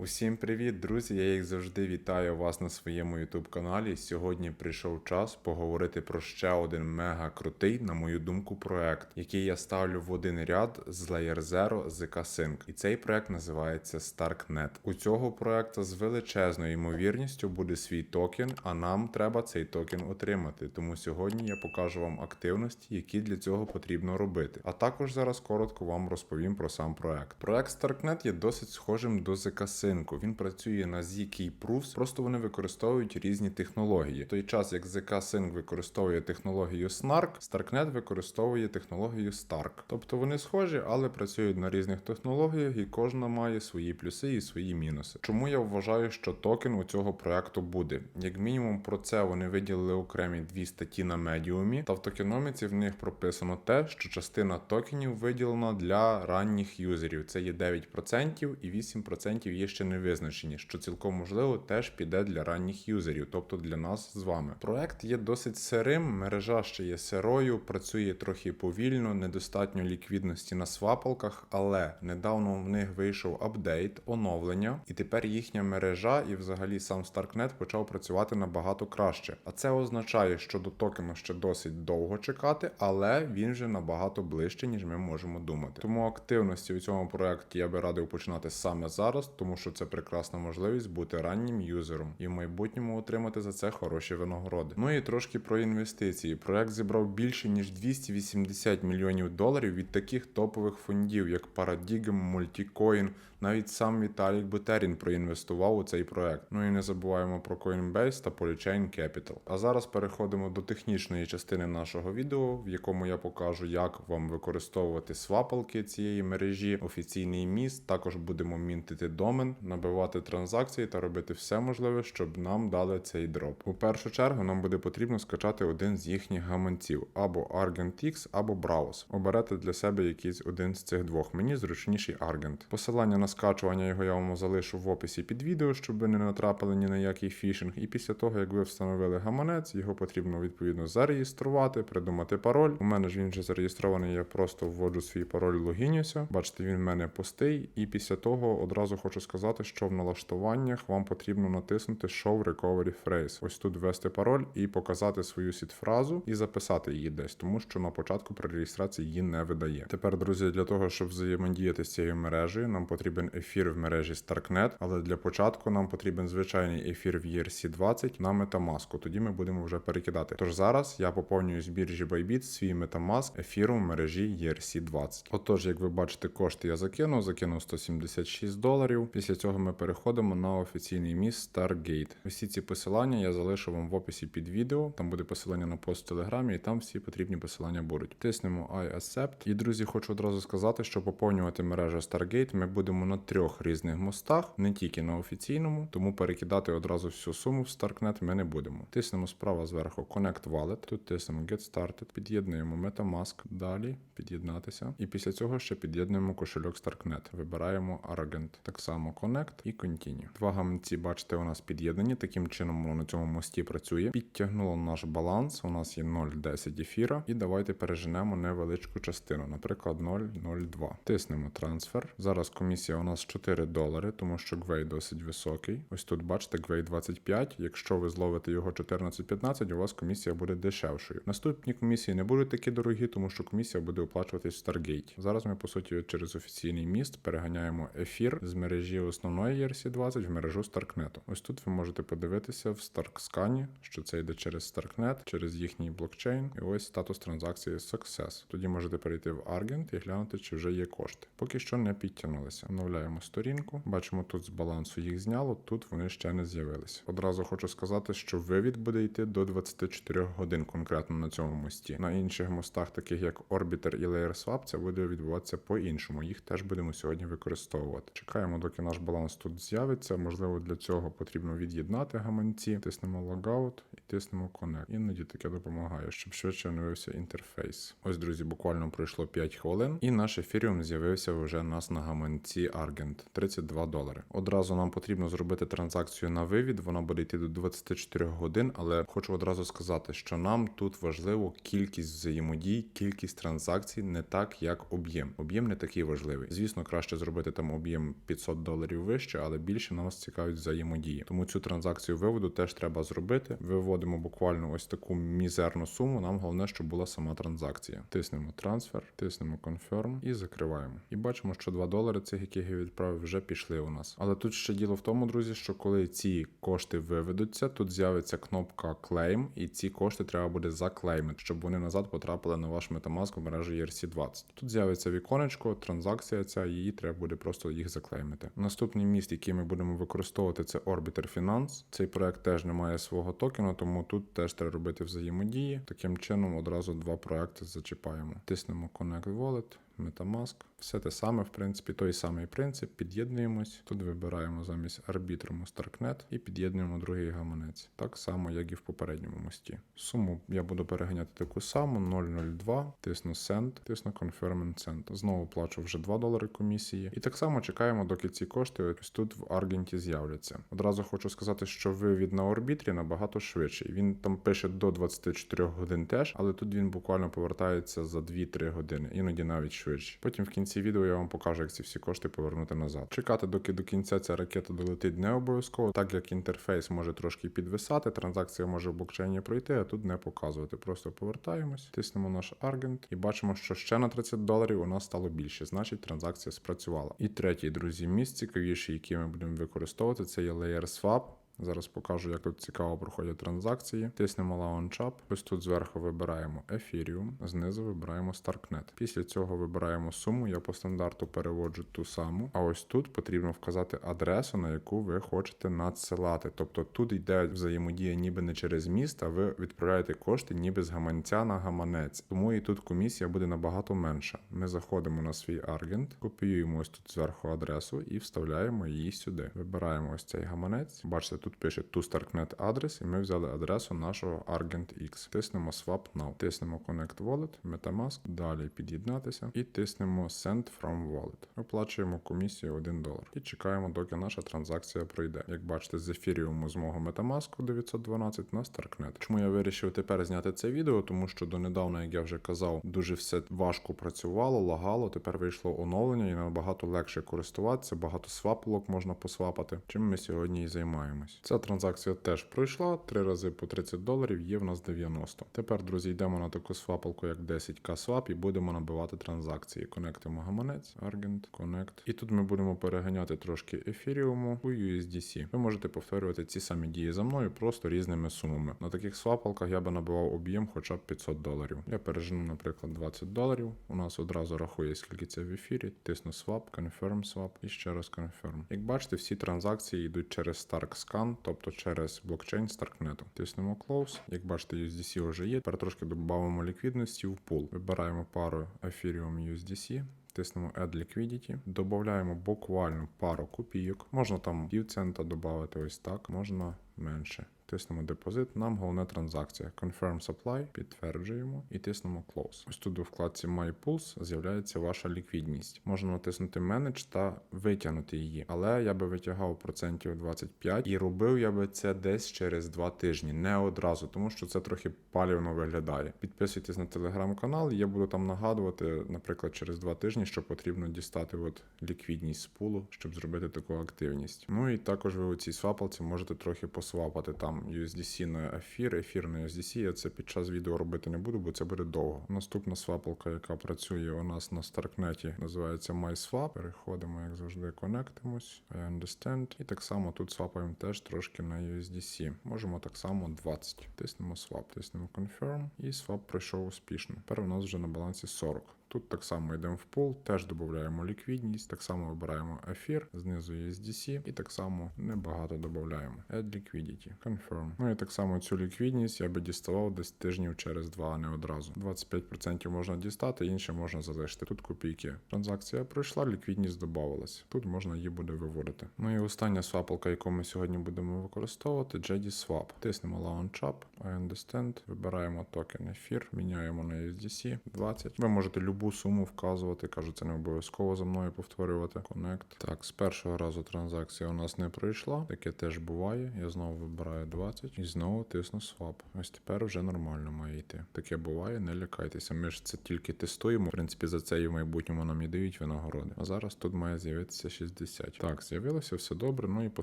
Усім привіт, друзі! Я як завжди вітаю вас на своєму YouTube каналі. Сьогодні прийшов час поговорити про ще один мега крутий, на мою думку, проект, який я ставлю в один ряд з Layer Zero ZK Sync. І цей проект називається StarkNet. У цього проекту з величезною ймовірністю буде свій токен, а нам треба цей токен отримати. Тому сьогодні я покажу вам активності, які для цього потрібно робити. А також зараз коротко вам розповім про сам проект. Проект StarkNet є досить схожим до ZK Sync. Він працює на ZK Proofs, просто вони використовують різні технології. В той час як ZK Sync використовує технологію Snark, StarkNet використовує технологію Stark. Тобто вони схожі, але працюють на різних технологіях, і кожна має свої плюси і свої мінуси. Чому я вважаю, що токен у цього проекту буде? Як мінімум, про це вони виділили окремі дві статті на медіумі, та в токеноміці в них прописано те, що частина токенів виділена для ранніх юзерів. Це є 9% і 8% є ще не визначені, що цілком можливо теж піде для ранніх юзерів, тобто для нас з вами. Проект є досить сирим, мережа ще є сирою, працює трохи повільно, недостатньо ліквідності на свапалках, але недавно в них вийшов апдейт, оновлення, і тепер їхня мережа і взагалі сам StarkNet почав працювати набагато краще. А це означає, що до токену ще досить довго чекати, але він вже набагато ближче, ніж ми можемо думати. Тому активності у цьому проекті я би радив починати саме зараз, тому що це прекрасна можливість бути раннім юзером і в майбутньому отримати за це хороші винагороди. Ну і трошки про інвестиції. Проект зібрав більше ніж 280 мільйонів доларів від таких топових фондів, як Paradigm, Multicoin, навіть сам Віталік Бутерін проінвестував у цей проект. Ну і не забуваємо про Coinbase та Polychain Capital. А зараз переходимо до технічної частини нашого відео, в якому я покажу, як вам використовувати свапалки цієї мережі, офіційний міст. Також будемо мінтити домен, набивати транзакції та робити все можливе, щоб нам дали цей дроп. У першу чергу нам буде потрібно скачати один з їхніх гаманців або ArgentX, або Browse. Оберете для себе якийсь один з цих двох. Мені зручніший Argent. Посилання на скачування його я вам залишу в описі під відео, щоб ви не натрапили ні на який фішинг. І після того, як ви встановили гаманець, його потрібно відповідно зареєструвати, придумати пароль. У мене ж він вже зареєстрований, я просто вводжу свій пароль, логінюся. Бачите, він в мене пустий. І після того одразу хочу сказати, що в налаштуваннях вам потрібно натиснути Show Recovery Phrase. Ось тут ввести пароль і показати свою сіт-фразу і записати її десь, тому що на початку при реєстрації її не видає. Тепер, друзі, для того, щоб взаємодіяти з цією мережею, нам потрібен ефір в мережі StarkNet, але для початку нам потрібен звичайний ефір в ERC20 на Metamask. Тоді ми будемо вже перекидати. Тож зараз я поповнюю з біржі Bybit свій Metamask ефіром в мережі ERC20. Отож, як ви бачите, кошти я закинув, закинув 176 доларів. Після цього ми переходимо на офіційний міст Stargate. Усі ці посилання я залишу вам в описі під відео. Там буде посилання на пост в телеграмі, і там всі потрібні посилання будуть. Тиснемо I accept. І друзі, хочу одразу сказати, що поповнювати мережу Stargate ми будемо на трьох різних мостах, не тільки на офіційному, тому перекидати одразу всю суму в StarkNet ми не будемо. Тиснемо справа зверху Connect Wallet. Тут тиснемо Get Started, під'єднуємо Metamask, далі під'єднатися. І після цього ще під'єднуємо кошельок StarkNet. Вибираємо Argent. Так само Connect і Continue. Два гаманці, бачите, у нас під'єднані. Таким чином воно на цьому мості працює. Підтягнуло наш баланс. У нас є 0,10 ефіра. І давайте переженемо невеличку частину, наприклад, 0,02. Тиснемо трансфер. Зараз комісія у нас 4 долари, тому що гвей досить високий. Ось тут бачите, гвей 25. Якщо ви зловите його 14-15, у вас комісія буде дешевшою. Наступні комісії не будуть такі дорогі, тому що комісія буде оплачуватись в Stargate. Зараз ми, по суті, через офіційний міст переганяємо ефір з мережі основної ERC20 в мережу StarkNet. Ось тут ви можете подивитися в StarkScan, що це йде через StarkNet, через їхній блокчейн. І ось статус транзакції Success. Тоді можете перейти в Argent і глянути, чи вже є кошти. Поки що не підтягнулися. Оновляємо сторінку. Бачимо, тут з балансу їх зняло, тут вони ще не з'явилися. Одразу хочу сказати, що вивід буде йти до 24 годин конкретно на цьому мості. На інших мостах, таких як Orbiter і LayerSwap, це буде відбуватися по-іншому. Їх теж будемо сьогодні використовувати. Чекаємо, доки наш баланс тут з'явиться. Можливо, для цього потрібно від'єднати гаманці. Тиснемо Logout і тиснемо Connect. Іноді таке допомагає, щоб швидше оновився інтерфейс. Ось, друзі, буквально пройшло 5 хвилин, і наш ефіріум з'явився вже у нас на гаманці Argent 32 долари. Одразу нам потрібно зробити транзакцію на вивід. Вона буде йти до 24 годин, але хочу одразу сказати, що нам тут важливо кількість взаємодій, кількість транзакцій, не так як об'єм. Об'єм не такий важливий. Звісно, краще зробити там об'єм 500 доларів вище, але більше нас цікавить взаємодії. Тому цю транзакцію виводу теж треба зробити. Виводимо буквально ось таку мізерну суму. Нам головне, щоб була сама транзакція. Тиснемо трансфер, тиснемо confirm і закриваємо. І бачимо, що 2 долари цих, яких я відправив, вже пішли у нас. Але тут ще діло в тому, друзі, що коли ці кошти виведуться, тут з'явиться кнопка Claim, і ці кошти треба буде заклеймити, щоб вони назад потрапили на ваш Metamask в мережі ERC20. Тут з'явиться віконечко, транзакція ця, її треба буде просто їх заклеймити. Наступний міст, який ми будемо використовувати, це Orbiter Finance. Цей проект теж не має свого токену, тому тут теж треба робити взаємодії. Таким чином одразу два проекти зачіпаємо. Тиснемо Connect Wallet. Metamask. Все те саме, в принципі, той самий принцип. Під'єднуємось. Тут вибираємо замість арбітруму Starknet і під'єднуємо другий гаманець. Так само, як і в попередньому мості. Суму я буду переганяти таку саму 002, тисну Send, тисну Confirm and Send. Знову плачу вже 2 долари комісії. І так само чекаємо, доки ці кошти ось тут в Аргенті з'являться. Одразу хочу сказати, що вивід на орбітрі набагато швидший. Він там пише до 24 годин теж, але тут він буквально повертається за 2-3 години, іноді навіть швидше швидше. Потім в кінці відео я вам покажу, як ці всі кошти повернути назад. Чекати, доки до кінця ця ракета долетить, не обов'язково, так як інтерфейс може трошки підвисати, транзакція може в блокчейні пройти, а тут не показувати. Просто повертаємось, тиснемо наш аргент і бачимо, що ще на 30 доларів у нас стало більше, значить транзакція спрацювала. І третій, друзі, місць цікавіший, який ми будемо використовувати, це є Layer Swap. Зараз покажу, як тут цікаво проходять транзакції. Тиснемо Launch Up. Ось тут зверху вибираємо Ethereum, знизу вибираємо Starknet. Після цього вибираємо суму. Я по стандарту переводжу ту саму. А ось тут потрібно вказати адресу, на яку ви хочете надсилати. Тобто тут йде взаємодія ніби не через міст, а ви відправляєте кошти ніби з гаманця на гаманець. Тому і тут комісія буде набагато менша. Ми заходимо на свій аргент, копіюємо ось тут зверху адресу і вставляємо її сюди. Вибираємо ось цей гаманець. Бачите, тут пише ToStarkNet адрес, і ми взяли адресу нашого Argent X. Тиснемо Swap Now. Тиснемо Connect Wallet, Metamask, далі під'єднатися і тиснемо Send from Wallet. Оплачуємо комісію 1 долар. І чекаємо, доки наша транзакція пройде. Як бачите, з ефіріуму з мого Metamask 912 на Starknet. Чому я вирішив тепер зняти це відео? Тому що донедавна, як я вже казав, дуже все важко працювало, лагало. Тепер вийшло оновлення і набагато легше користуватися, багато свапулок можна посвапати. Чим ми сьогодні і займаємось. Ця транзакція теж пройшла. Три рази по 30 доларів, є в нас 90. Тепер, друзі, йдемо на таку свапалку, як 10к swap і будемо набивати транзакції. Конектимо гаманець, Argent, Connect. І тут ми будемо переганяти трошки ефіріуму у USDC. Ви можете повторювати ці самі дії за мною, просто різними сумами. На таких свапалках я би набивав об'єм хоча б 500 доларів. Я пережену, наприклад, 20 доларів. У нас одразу рахує, скільки це в ефірі. Тисну swap, confirm swap і ще раз confirm. Як бачите, всі транзакції йдуть через Stark Scan, тобто через блокчейн Starknet. Тиснемо Close. Як бачите, USDC вже є. Тепер трошки додамо ліквідності в пул. Вибираємо пару Ethereum USDC. Тиснемо Add Liquidity, додаємо буквально пару копійок. Можна там пів цента додати ось так, можна менше. Тиснемо депозит, нам головне транзакція. Confirm Supply, підтверджуємо і тиснемо Close. Ось тут у вкладці My Pools з'являється ваша ліквідність. Можна натиснути Manage та витягнути її. Але я би витягав процентів 25 і робив я би це десь через 2 тижні, не одразу, тому що це трохи палівно виглядає. Підписуйтесь на телеграм-канал, я буду там нагадувати, наприклад, через 2 тижні, що потрібно дістати от ліквідність з пулу, щоб зробити таку активність. Ну і також ви у цій свапалці можете трохи посвапати там. USDC на ефір, ефір на USDC. Я це під час відео робити не буду, бо це буде довго. Наступна свапалка, яка працює у нас на Старкнеті, називається MySwap. Переходимо, як завжди, конектимось. I understand. І так само тут свапаємо теж трошки на USDC. Можемо так само 20. Тиснемо swap, тиснемо confirm, і свап пройшов успішно. Тепер у нас вже на балансі 40. Тут так само йдемо в пул, теж додаємо ліквідність, так само вибираємо ефір, знизу USDC і так само небагато додаємо. Add liquidity, confirm. Ну і так само цю ліквідність я би діставав десь тижнів через два, а не одразу. 25% можна дістати, інше можна залишити. Тут копійки. Транзакція пройшла, ліквідність додавалась. Тут можна її буде виводити. Ну і остання свапалка, яку ми сьогодні будемо використовувати, JD Swap. Тиснемо Launch Up, I understand, вибираємо токен ефір, міняємо на USDC 20. Ви можете любу любу суму вказувати. Кажу, це не обов'язково за мною повторювати. Connect. Так, з першого разу транзакція у нас не пройшла. Таке теж буває. Я знову вибираю 20 і знову тисну swap. Ось тепер вже нормально має йти. Таке буває, не лякайтеся. Ми ж це тільки тестуємо. В принципі, за це і в майбутньому нам і дають винагороди. А зараз тут має з'явитися 60. Так, з'явилося все добре. Ну і по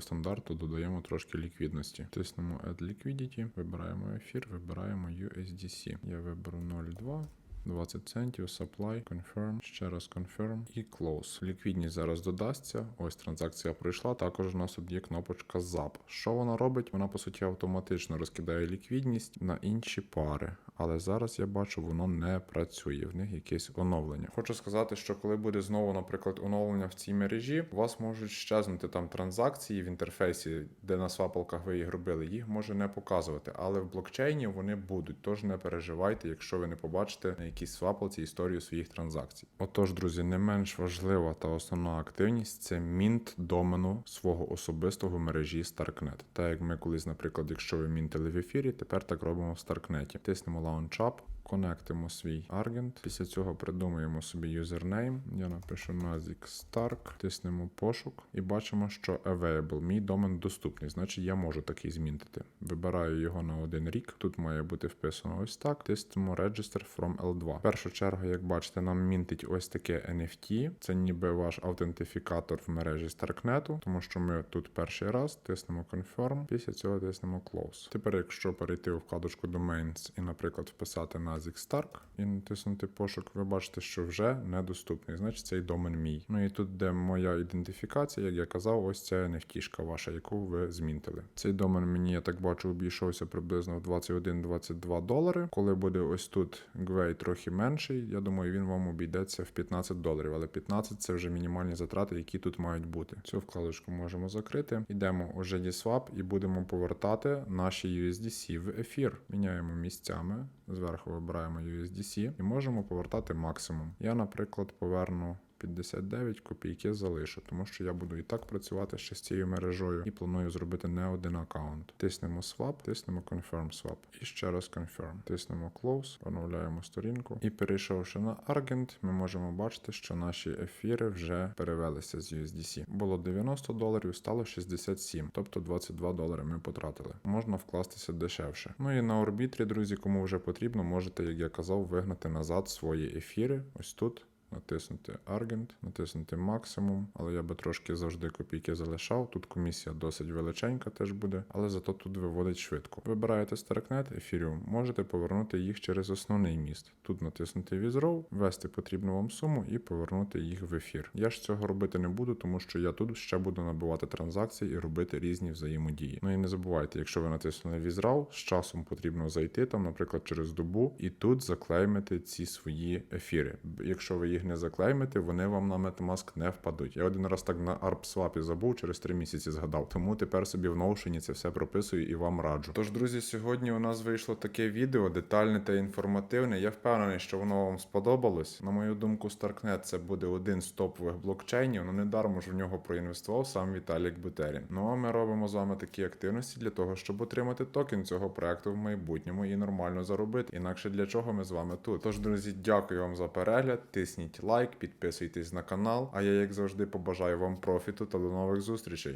стандарту додаємо трошки ліквідності. Тиснемо Add Liquidity, вибираємо ефір, вибираємо USDC. Я виберу 0,2. 20 центів, supply, confirm, ще раз confirm і close. Ліквідність зараз додасться. Ось транзакція пройшла. Також у нас є кнопочка ZAP. Що вона робить? Вона по суті автоматично розкидає ліквідність на інші пари. Але зараз я бачу, воно не працює. В них якесь оновлення. Хочу сказати, що коли буде знову, наприклад, оновлення в цій мережі, у вас можуть щезнути там транзакції в інтерфейсі, де на свапалках ви їх робили, їх може не показувати. Але в блокчейні вони будуть. Тож не переживайте, якщо ви не побачите на якійсь свапалці історію своїх транзакцій. Отож, друзі, не менш важлива та основна активність це мінт домену свого особистого мережі Starknet. Так як ми колись, наприклад, якщо ви мінтили в ефірі, тепер так робимо в Starknet. Тиснемо Alone Job конектимо свій аргент. Після цього придумуємо собі юзернейм. Я напишу Nazik Stark, тиснемо пошук і бачимо, що available. Мій домен доступний, значить я можу такий змінити. Вибираю його на один рік. Тут має бути вписано ось так. Тиснемо Register from L2. В першу чергу, як бачите, нам мінтить ось таке NFT. Це ніби ваш аутентифікатор в мережі Starknet, тому що ми тут перший раз тиснемо Confirm, після цього тиснемо Close. Тепер, якщо перейти у вкладочку Domains і, наприклад, вписати Nazik Stark і натиснути пошук, ви бачите, що вже недоступний. Значить, цей домен мій. Ну і тут, де моя ідентифікація, як я казав, ось ця NFT ваша, яку ви змінтили. Цей домен мені, я так бачу, обійшовся приблизно в 21-22 долари. Коли буде ось тут Гвей трохи менший, я думаю, він вам обійдеться в 15 доларів. Але 15 це вже мінімальні затрати, які тут мають бути. Цю вкладочку можемо закрити. Йдемо у GDSwap і будемо повертати наші USDC в ефір. Міняємо місцями. Зверху вибираємо USDC і можемо повертати максимум. Я, наприклад, поверну 59 копійки залишу, тому що я буду і так працювати ще з цією мережою і планую зробити не один аккаунт. Тиснемо swap, тиснемо confirm swap. І ще раз confirm. Тиснемо close, оновляємо сторінку. І перейшовши на Argent, ми можемо бачити, що наші ефіри вже перевелися з USDC. Було 90 доларів, стало 67, тобто 22 долари ми потратили. Можна вкластися дешевше. Ну і на орбітрі, друзі, кому вже потрібно, можете, як я казав, вигнати назад свої ефіри. Ось тут натиснути Argent, натиснути максимум, але я би трошки завжди копійки залишав. Тут комісія досить величенька теж буде, але зато тут виводить швидко. Вибираєте Starknet, Ethereum, можете повернути їх через основний міст. Тут натиснути Withdraw, ввести потрібну вам суму і повернути їх в ефір. Я ж цього робити не буду, тому що я тут ще буду набивати транзакції і робити різні взаємодії. Ну і не забувайте, якщо ви натиснули Withdraw, з часом потрібно зайти там, наприклад, через добу, і тут заклеймити ці свої ефіри. Якщо ви їх не заклеймите, вони вам на Metamask не впадуть. Я один раз так на ARPSwap забув, через 3 місяці згадав. Тому тепер собі в Notion це все прописую і вам раджу. Тож, друзі, сьогодні у нас вийшло таке відео, детальне та інформативне. Я впевнений, що воно вам сподобалось. На мою думку, Starknet це буде один з топових блокчейнів. Ну недармо ж в нього проінвестував сам Віталік Бутерін. Ну а ми робимо з вами такі активності для того, щоб отримати токен цього проекту в майбутньому і нормально заробити. Інакше для чого ми з вами тут. Тож, друзі, дякую вам за перегляд. Тисніть лайк, підписуйтесь на канал. А я, як завжди, побажаю вам профіту та до нових зустрічей.